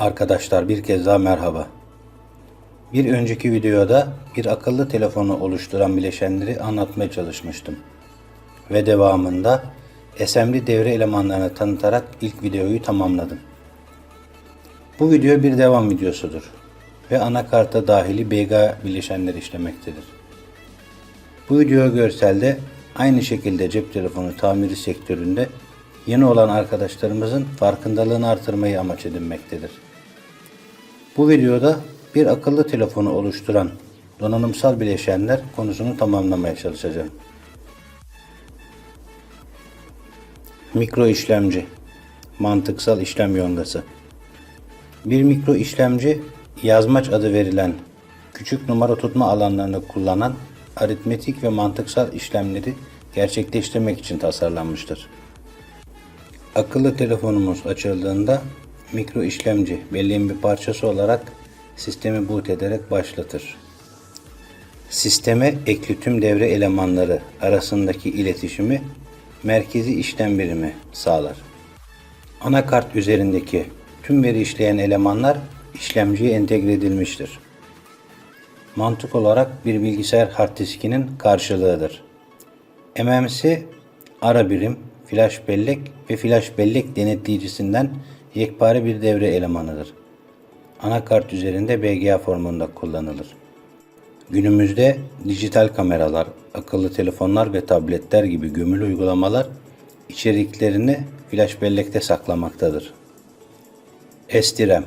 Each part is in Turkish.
Arkadaşlar bir kez daha merhaba. Bir önceki videoda bir akıllı telefonu oluşturan bileşenleri anlatmaya çalışmıştım. Ve devamında SMD devre elemanlarını tanıtarak ilk videoyu tamamladım. Bu video bir devam videosudur ve anakarta dahili BG bileşenleri işlemektedir. Bu video görselde aynı şekilde cep telefonu tamiri sektöründe yeni olan arkadaşlarımızın farkındalığını artırmayı amaç edinmektedir. Bu videoda bir akıllı telefonu oluşturan donanımsal bileşenler konusunu tamamlamaya çalışacağım. Mikro işlemci, mantıksal işlem yongası. Bir mikro işlemci, yazmaç adı verilen küçük numara tutma alanlarını kullanan aritmetik ve mantıksal işlemleri gerçekleştirmek için tasarlanmıştır. Akıllı telefonumuz açıldığında mikro işlemci belleğin bir parçası olarak sistemi boot ederek başlatır. Sisteme ekli tüm devre elemanları arasındaki iletişimi merkezi işlem birimi sağlar. Anakart üzerindeki tüm veri işleyen elemanlar işlemciye entegre edilmiştir. Mantık olarak bir bilgisayar hard diskinin karşılığıdır. MMC ara birim, flash bellek ve flash bellek denetleyicisinden yekpare bir devre elemanıdır. Anakart üzerinde BGA formunda kullanılır. Günümüzde dijital kameralar, akıllı telefonlar ve tabletler gibi gömülü uygulamalar içeriklerini flash bellekte saklamaktadır. SDRAM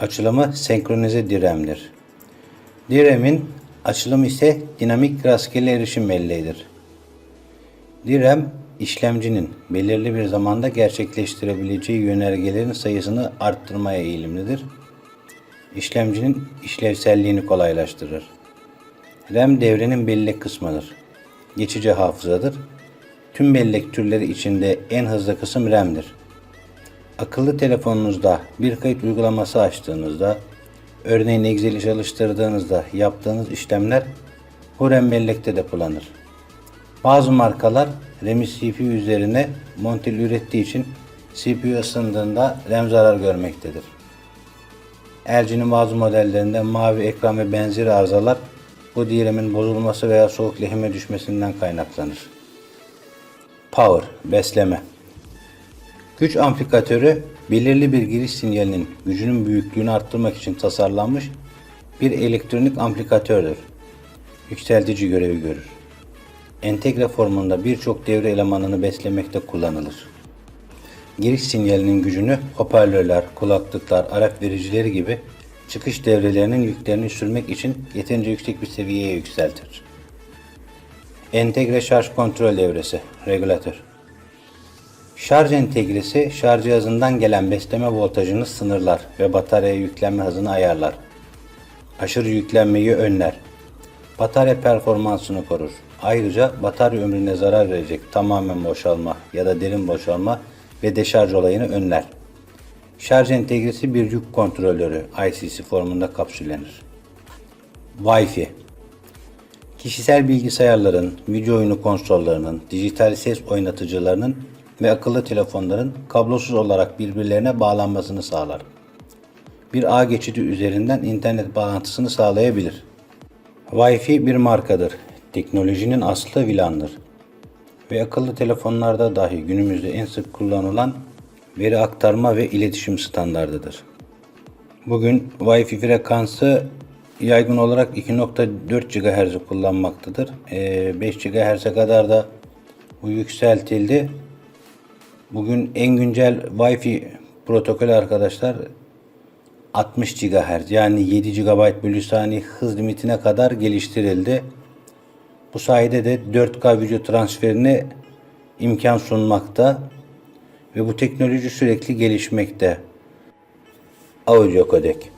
Açılımı senkronize DRAM'dir. DRAM'in açılımı ise dinamik rastgele erişim belleğidir. DRAM, işlemcinin belirli bir zamanda gerçekleştirebileceği yönergelerin sayısını arttırmaya eğilimlidir. İşlemcinin işlevselliğini kolaylaştırır. RAM devrenin bellek kısmıdır. Geçici hafızadır. Tüm bellek türleri içinde en hızlı kısım RAM'dir. Akıllı telefonunuzda bir kayıt uygulaması açtığınızda, örneğin Excel'i çalıştırdığınızda yaptığınız işlemler bu RAM bellekte depolanır. Bazı markalar RAM'i CPU üzerine monteli ürettiği için CPU ısındığında RAM zarar görmektedir. LG'nin bazı modellerinde mavi ekran ve benzeri arızalar bu DRAM'in bozulması veya soğuk lehime düşmesinden kaynaklanır. Power, besleme. Güç amplifikatörü belirli bir giriş sinyalinin gücünün büyüklüğünü arttırmak için tasarlanmış bir elektronik amplifikatördür. Yükseltici görevi görür. Entegre formunda birçok devre elemanını beslemekte kullanılır. Giriş sinyalinin gücünü hoparlörler, kulaklıklar, RF vericileri gibi çıkış devrelerinin yüklerini sürmek için yeterince yüksek bir seviyeye yükseltir. Entegre şarj kontrol devresi, regülatör. Şarj entegresi şarj cihazından gelen besleme voltajını sınırlar ve bataryaya yüklenme hızını ayarlar. Aşırı yüklenmeyi önler. Batarya performansını korur. Ayrıca batarya ömrüne zarar verecek tamamen boşalma ya da derin boşalma ve deşarj olayını önler. Şarj entegresi bir yük kontrolörü ICC formunda kapsüllenir. Wi-Fi Kişisel bilgisayarların, video oyunu konsollarının, dijital ses oynatıcılarının ve akıllı telefonların kablosuz olarak birbirlerine bağlanmasını sağlar. Bir ağ geçidi üzerinden internet bağlantısını sağlayabilir. Wi-Fi bir markadır. Teknolojinin aslı VLAN'dır. Ve akıllı telefonlarda dahi günümüzde en sık kullanılan veri aktarma ve iletişim standardıdır. Bugün Wi-Fi frekansı yaygın olarak 2.4 GHz kullanmaktadır. Ee, 5 GHz'e kadar da bu yükseltildi. Bugün en güncel Wi-Fi protokolü arkadaşlar 60 GHz yani 7 GB bölü saniye hız limitine kadar geliştirildi. Bu sayede de 4K video transferine imkan sunmakta ve bu teknoloji sürekli gelişmekte. Audio kodek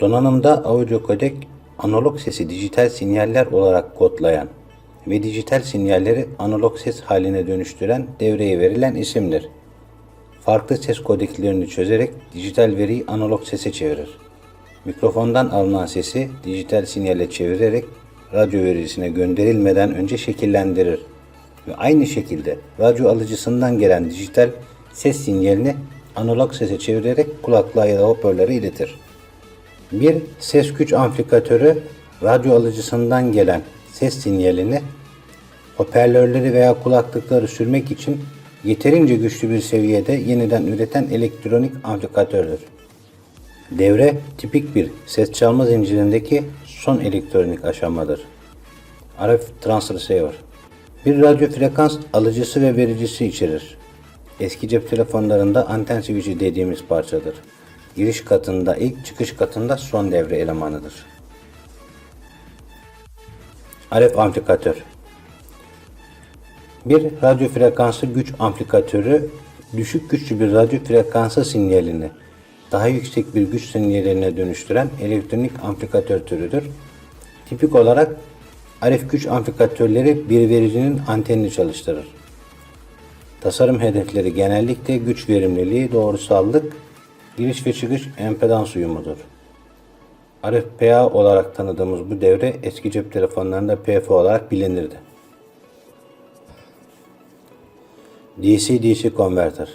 Donanımda audio kodek analog sesi dijital sinyaller olarak kodlayan ve dijital sinyalleri analog ses haline dönüştüren devreye verilen isimdir. Farklı ses kodeklerini çözerek dijital veriyi analog sese çevirir. Mikrofondan alınan sesi dijital sinyale çevirerek radyo verisine gönderilmeden önce şekillendirir. Ve aynı şekilde radyo alıcısından gelen dijital ses sinyalini analog sese çevirerek kulaklığa ya da hoparlöre iletir. Bir ses güç amplifikatörü radyo alıcısından gelen ses sinyalini hoparlörleri veya kulaklıkları sürmek için yeterince güçlü bir seviyede yeniden üreten elektronik amplifikatördür. Devre tipik bir ses çalma zincirindeki son elektronik aşamadır. RF Transceiver bir radyo frekans alıcısı ve vericisi içerir. Eski cep telefonlarında anten switch'i dediğimiz parçadır. Giriş katında ilk, çıkış katında son devre elemanıdır. RF amplifikatör bir radyo frekansı güç amplifikatörü düşük güçlü bir radyo frekansı sinyalini daha yüksek bir güç sinyaline dönüştüren elektronik amplifikatör türüdür. Tipik olarak RF güç amplifikatörleri bir vericinin antenini çalıştırır. Tasarım hedefleri genellikle güç verimliliği, doğrusallık, giriş ve çıkış empedans uyumudur. RFPA olarak tanıdığımız bu devre eski cep telefonlarında PF olarak bilinirdi. DC-DC konverter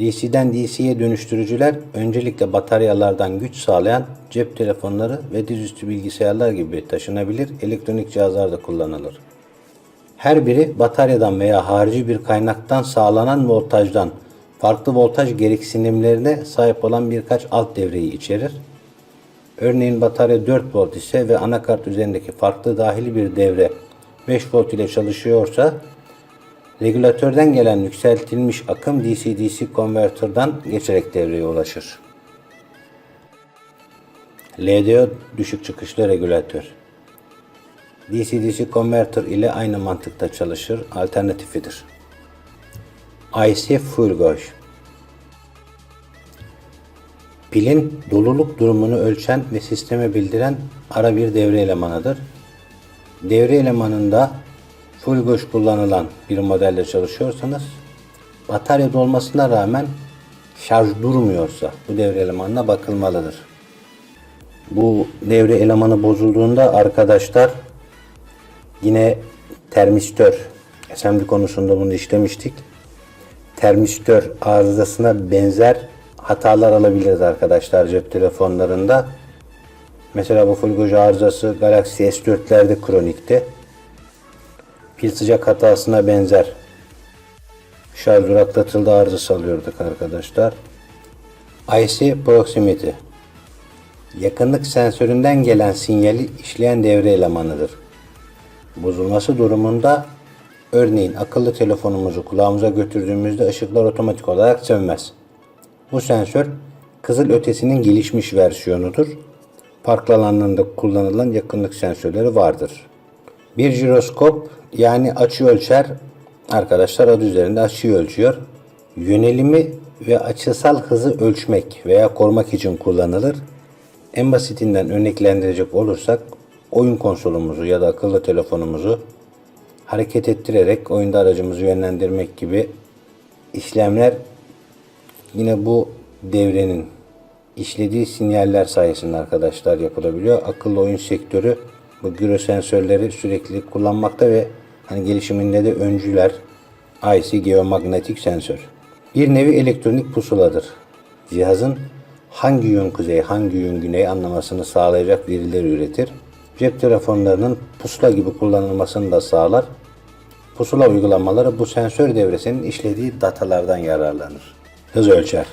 DC'den DC'ye dönüştürücüler öncelikle bataryalardan güç sağlayan cep telefonları ve dizüstü bilgisayarlar gibi taşınabilir elektronik cihazlarda kullanılır. Her biri bataryadan veya harici bir kaynaktan sağlanan voltajdan farklı voltaj gereksinimlerine sahip olan birkaç alt devreyi içerir. Örneğin batarya 4 volt ise ve anakart üzerindeki farklı dahili bir devre 5 volt ile çalışıyorsa regülatörden gelen yükseltilmiş akım DC-DC konvertörden geçerek devreye ulaşır. LDO düşük çıkışlı regülatör DC-DC konvertör ile aynı mantıkta çalışır, alternatifidir. IC full gauge Pilin doluluk durumunu ölçen ve sisteme bildiren ara bir devre elemanıdır. Devre elemanında full gauge kullanılan bir modelde çalışıyorsanız batarya dolmasına rağmen şarj durmuyorsa bu devre elemanına bakılmalıdır. Bu devre elemanı bozulduğunda arkadaşlar yine termistör SMD konusunda bunu işlemiştik. Termistör arızasına benzer hatalar alabiliriz arkadaşlar cep telefonlarında. Mesela bu full arızası Galaxy S4'lerde kronikti. Pil sıcak hatasına benzer. Şarj duraklatıldı arızası alıyorduk arkadaşlar. IC Proximity Yakınlık sensöründen gelen sinyali işleyen devre elemanıdır. Bozulması durumunda örneğin akıllı telefonumuzu kulağımıza götürdüğümüzde ışıklar otomatik olarak sönmez. Bu sensör kızıl ötesinin gelişmiş versiyonudur. Park alanlarında kullanılan yakınlık sensörleri vardır. Bir jiroskop yani açı ölçer arkadaşlar adı üzerinde açıyı ölçüyor. Yönelimi ve açısal hızı ölçmek veya korumak için kullanılır. En basitinden örneklendirecek olursak oyun konsolumuzu ya da akıllı telefonumuzu hareket ettirerek oyunda aracımızı yönlendirmek gibi işlemler yine bu devrenin işlediği sinyaller sayesinde arkadaşlar yapılabiliyor. Akıllı oyun sektörü bu gyro sensörleri sürekli kullanmakta ve hani gelişiminde de öncüler IC geomanyetik sensör. Bir nevi elektronik pusuladır. Cihazın hangi yön kuzey, hangi yön güney anlamasını sağlayacak verileri üretir. Cep telefonlarının pusula gibi kullanılmasını da sağlar. Pusula uygulamaları bu sensör devresinin işlediği datalardan yararlanır. Hız ölçer.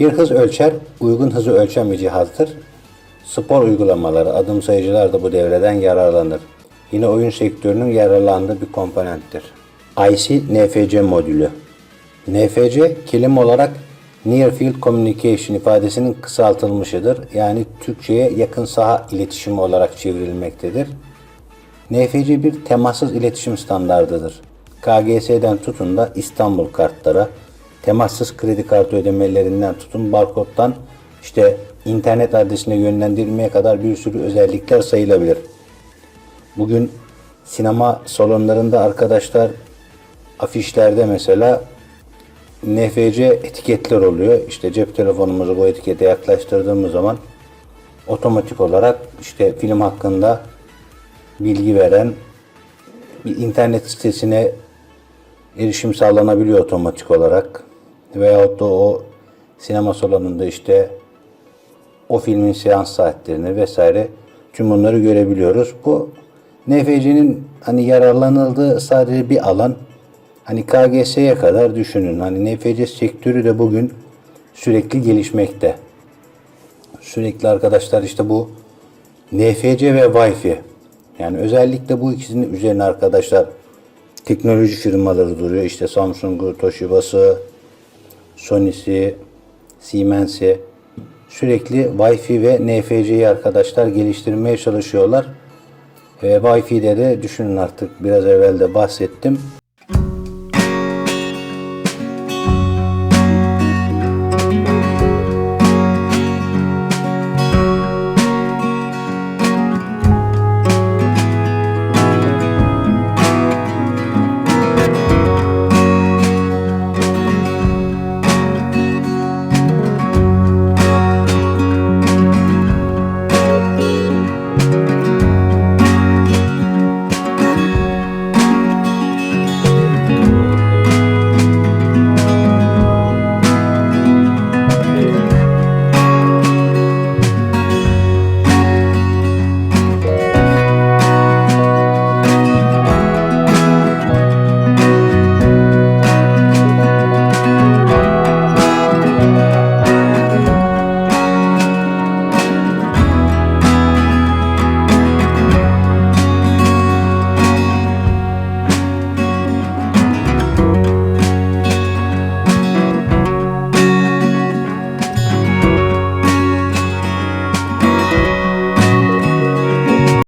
Bir hız ölçer uygun hızı ölçen bir cihazdır. Spor uygulamaları, adım sayıcılar da bu devreden yararlanır. Yine oyun sektörünün yararlandığı bir komponenttir. IC NFC modülü. NFC kelime olarak Near Field Communication ifadesinin kısaltılmışıdır. Yani Türkçe'ye yakın saha iletişimi olarak çevrilmektedir. NFC bir temassız iletişim standardıdır. KGS'den tutun da İstanbul kartlara, temassız kredi kartı ödemelerinden tutun barkodtan işte internet adresine yönlendirilmeye kadar bir sürü özellikler sayılabilir. Bugün sinema salonlarında arkadaşlar afişlerde mesela NFC etiketler oluyor. İşte cep telefonumuzu bu etikete yaklaştırdığımız zaman otomatik olarak işte film hakkında bilgi veren bir internet sitesine erişim sağlanabiliyor otomatik olarak. veyahut da o sinema salonunda işte o filmin seans saatlerini vesaire tüm bunları görebiliyoruz. Bu NFC'nin hani yararlanıldığı sadece bir alan. Hani KGS'ye kadar düşünün. Hani NFC sektörü de bugün sürekli gelişmekte. Sürekli arkadaşlar işte bu NFC ve Wi-Fi. Yani özellikle bu ikisinin üzerine arkadaşlar teknoloji firmaları duruyor. İşte Samsung'u, Toshiba'sı, Sony'si, Siemens'i sürekli Wi-Fi ve NFC'yi arkadaşlar geliştirmeye çalışıyorlar. Ve Wi-Fi'de de düşünün artık biraz evvel de bahsettim.